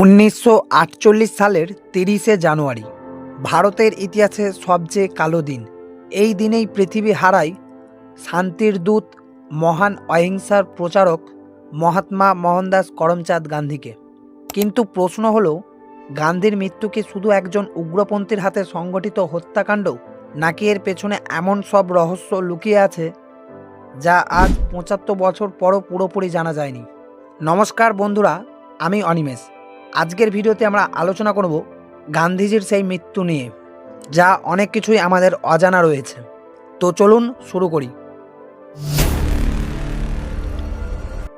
উনিশশো আটচল্লিশ সালের তিরিশে জানুয়ারি, ভারতের ইতিহাসে সবচেয়ে কালো দিন। এই দিনেই পৃথিবী হারায় শান্তির দূত, মহান অহিংসার প্রচারক মহাত্মা মোহনদাস করমচাঁদ গান্ধীকে। কিন্তু প্রশ্ন হলো, গান্ধীর মৃত্যু কি শুধু একজন উগ্রপন্থীর হাতে সংগঠিত হত্যাকাণ্ড, নাকি এর পেছনে এমন সব রহস্য লুকিয়ে আছে, যা আজ পঁচাত্তর বছর পরও পুরোপুরি জানা যায়নি? নমস্কার বন্ধুরা, আমি অনিমেষ। আজকের ভিডিওতে আমরা আলোচনা করব গান্ধীজির সেই মৃত্যু নিয়ে, যা অনেক কিছুই আমাদের অজানা রয়েছে। তো চলুন শুরু করি।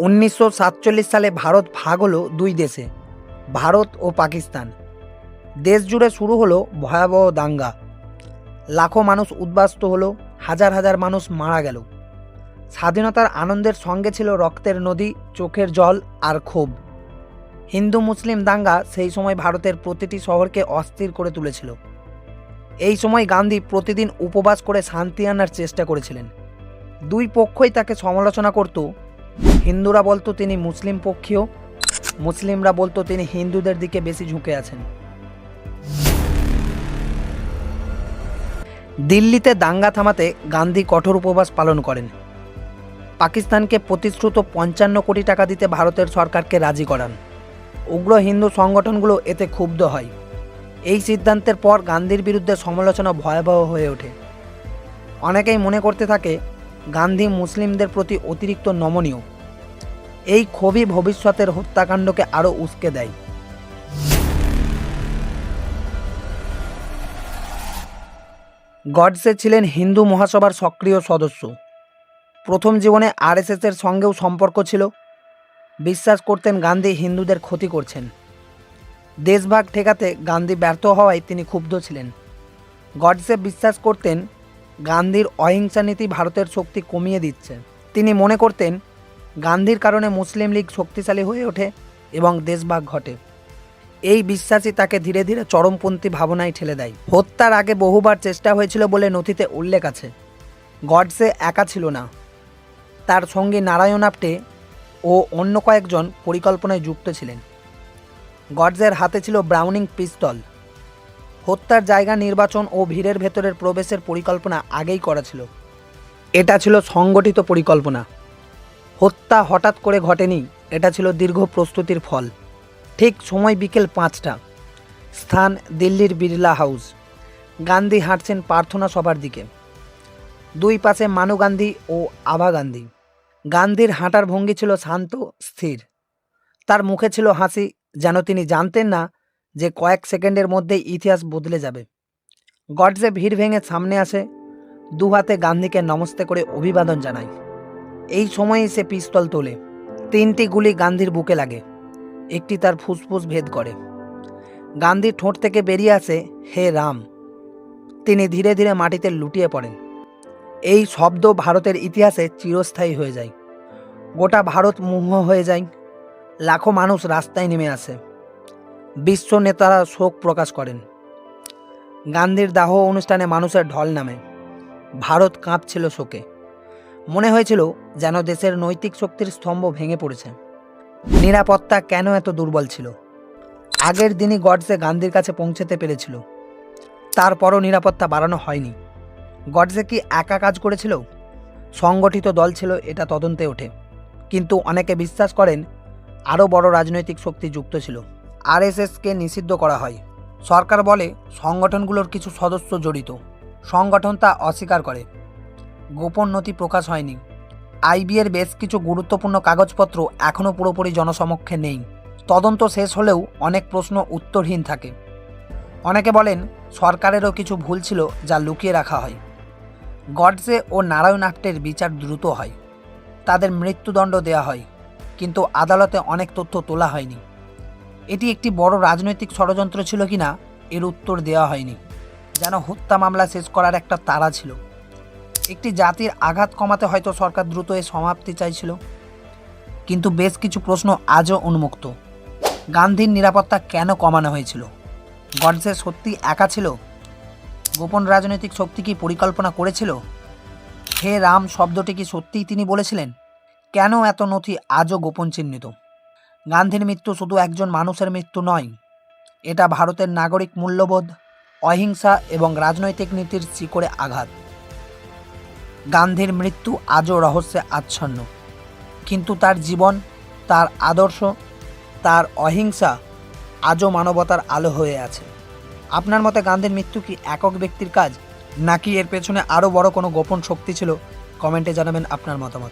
উনিশশো সাতচল্লিশ সালে ভারত ভাগ হলো দুই দেশে, ভারত ও পাকিস্তান। দেশ জুড়ে শুরু হলো ভয়াবহ দাঙ্গা। লাখো মানুষ উদ্বাস্ত হলো, হাজার হাজার মানুষ মারা গেল। স্বাধীনতার আনন্দের সঙ্গে ছিল রক্তের নদী, চোখের জল আর ক্ষোভ। হিন্দু মুসলিম দাঙ্গা সেই সময় ভারতের প্রতিটি শহরকে অস্থির করে তুলেছিল। এই সময় গান্ধী প্রতিদিন উপবাস করে শান্তি আনার চেষ্টা করেছিলেন। দুই পক্ষই তাকে সমালোচনা করত। হিন্দুরা বলতো তিনি মুসলিম পক্ষীয়, মুসলিমরা বলতো তিনি হিন্দুদের দিকে বেশি ঝুঁকে আছেন। দিল্লিতে দাঙ্গা থামাতে গান্ধী কঠোর উপবাস পালন করেন। পাকিস্তানকে প্রতিশ্রুত পঞ্চান্ন কোটি টাকা দিতে ভারতের সরকারকে রাজি করান। উগ্র হিন্দু সংগঠনগুলো এতে ক্ষুব্ধ হয়। এই সিদ্ধান্তের পর গান্ধীর বিরুদ্ধে সমালোচনা ভয়াবহ হয়ে ওঠে। অনেকেই মনে করতে থাকে, গান্ধী মুসলিমদের প্রতি অতিরিক্ত নমনীয়। এই ক্ষোভই ভবিষ্যতের হত্যাকাণ্ডকে আরও উস্কে দেয়। গডসে ছিলেন হিন্দু মহাসভার সক্রিয় সদস্য। প্রথম জীবনে আরএসএসের সঙ্গেও সম্পর্ক ছিল। বিশ্বাস করতেন গান্ধী হিন্দুদের ক্ষতি করছেন। দেশভাগ ঠেকাতে গান্ধী ব্যর্থ হওয়ায় তিনি ক্ষুব্ধ ছিলেন। গডসে বিশ্বাস করতেন গান্ধীর অহিংসা নীতি ভারতের শক্তি কমিয়ে দিচ্ছে। তিনি মনে করতেন গান্ধীর কারণে মুসলিম লীগ শক্তিশালী হয়ে ওঠে এবং দেশভাগ ঘটে। এই বিশ্বাসই তাকে ধীরে ধীরে চরমপন্থী ভাবনায় ঠেলে দেয়। হত্যার আগে বহুবার চেষ্টা হয়েছিল বলে নথিতে উল্লেখ আছে। গডসে একা ছিল না। তার সঙ্গে নারায়ণ আপ্টে ও অন্য কয়েকজন পরিকল্পনায় যুক্ত ছিলেন। গডজের হাতে ছিল ব্রাউনিং পিস্তল। হত্যার জায়গা নির্বাচন ও ভিড়ের ভেতরের প্রবেশের পরিকল্পনা আগেই করা ছিল। এটা ছিল সংগঠিত পরিকল্পনা। হত্যা হঠাৎ করে ঘটেনি, এটা ছিল দীর্ঘ প্রস্তুতির ফল। ঠিক সময় বিকেল পাঁচটা। স্থান দিল্লির বিড়লা হাউস। গান্ধী হাঁটছেন প্রার্থনা সভার দিকে। দুই পাশে মানু গান্ধী ও আভা গান্ধী। গান্ধীর হাঁটার ভঙ্গি ছিল শান্ত, স্থির। তার মুখে ছিল হাসি, যেন তিনি জানতেন না যে কয়েক সেকেন্ডের মধ্যেই ইতিহাস বদলে যাবে। গডসে ভিড় ভেঙে সামনে আসে, দু হাতে গান্ধীকে নমস্তে করে অভিবাদন জানায়। এই সময়ে সে পিস্তল তোলে, তিনটি গুলি গান্ধীর বুকে লাগে, একটি তার ফুসফুস ভেদ করে। গান্ধীর ঠোঁট থেকে বেরিয়ে আসে, হে রাম! তিনি ধীরে ধীরে মাটিতে লুটিয়ে পড়েন। এই শব্দ ভারতের ইতিহাসে চিরস্থায়ী হয়ে যায়। গোটা ভারত মুহ হয়ে যায়। লাখো মানুষ রাস্তায় নেমে আসে। বিশ্ব নেতারা শোক প্রকাশ করেন। গান্ধীর দাহ অনুষ্ঠানে মানুষের ঢল নামে। ভারত কাঁপছিল শোকে। মনে হয়েছিল যেন দেশের নৈতিক শক্তির স্তম্ভ ভেঙে পড়েছে। নিরাপত্তা কেন এত দুর্বল ছিল? আগের দিনই গডসে গান্ধীর কাছে পৌঁছতে পেরেছিল। তারপরও নিরাপত্তা বাড়ানো হয়নি। গডসে কি একা কাজ করেছিল? সংগঠিত দল ছিল, এটা তদন্তে ওঠে। কিন্তু অনেকে বিশ্বাস করেন আরও বড় রাজনৈতিক শক্তি যুক্ত ছিল। আরএসএসকে নিষিদ্ধ করা হয়। সরকার বলে সংগঠনগুলোর কিছু সদস্য জড়িত। সংগঠন তা অস্বীকার করে। গোপন নথি প্রকাশ হয়নি। আইবিএর বেশ কিছু গুরুত্বপূর্ণ কাগজপত্র এখনও পুরোপুরি জনসমক্ষে নেই। তদন্ত শেষ হলেও অনেক প্রশ্ন উত্তরহীন থাকে। অনেকে বলেন সরকারেরও কিছু ভুল ছিল যা লুকিয়ে রাখা হয়। গডসে ও নারায়ণ আপ্টের বিচার দ্রুত হয়। তাদের মৃত্যুদণ্ড দেওয়া হয়, কিন্তু আদালতে অনেক তথ্য তোলা হয়নি। এটি একটি বড় রাজনৈতিক ষড়যন্ত্র ছিল কিনা, এর উত্তর দেওয়া হয়নি, যেন হত্যা মামলা শেষ করার একটা তারা ছিল। একটি জাতির আঘাত কমাতে হয়তো সরকার দ্রুত এ সমাপ্তি চাইছিল, কিন্তু বেশ কিছু প্রশ্ন আজও উন্মুক্ত। গান্ধীর নিরাপত্তা কেন কমানো হয়েছিল? গডসে সত্যি একা ছিল? গোপন রাজনৈতিক শক্তি কি পরিকল্পনা করেছিল? হে রাম শব্দটি কি সত্যিই তিনি বলেছিলেন? কেন এত নথি আজও গোপন চিহ্নিত? গান্ধীর মৃত্যু শুধু একজন মানুষের মৃত্যু নয়, এটা ভারতের নাগরিক মূল্যবোধ, অহিংসা এবং রাজনৈতিক নীতির শিকড়ে আঘাত। গান্ধীর মৃত্যু আজও রহস্যে আচ্ছন্ন, কিন্তু তার জীবন, তার আদর্শ, তার অহিংসা আজও মানবতার আলো হয়ে আছে। আপনার মতে গান্ধীর মৃত্যু কি একক ব্যক্তির কাজ? নাকি এর পেছনে আরও বড় কোনো গোপন শক্তি ছিল? কমেন্টে জানাবেন আপনার মতামত।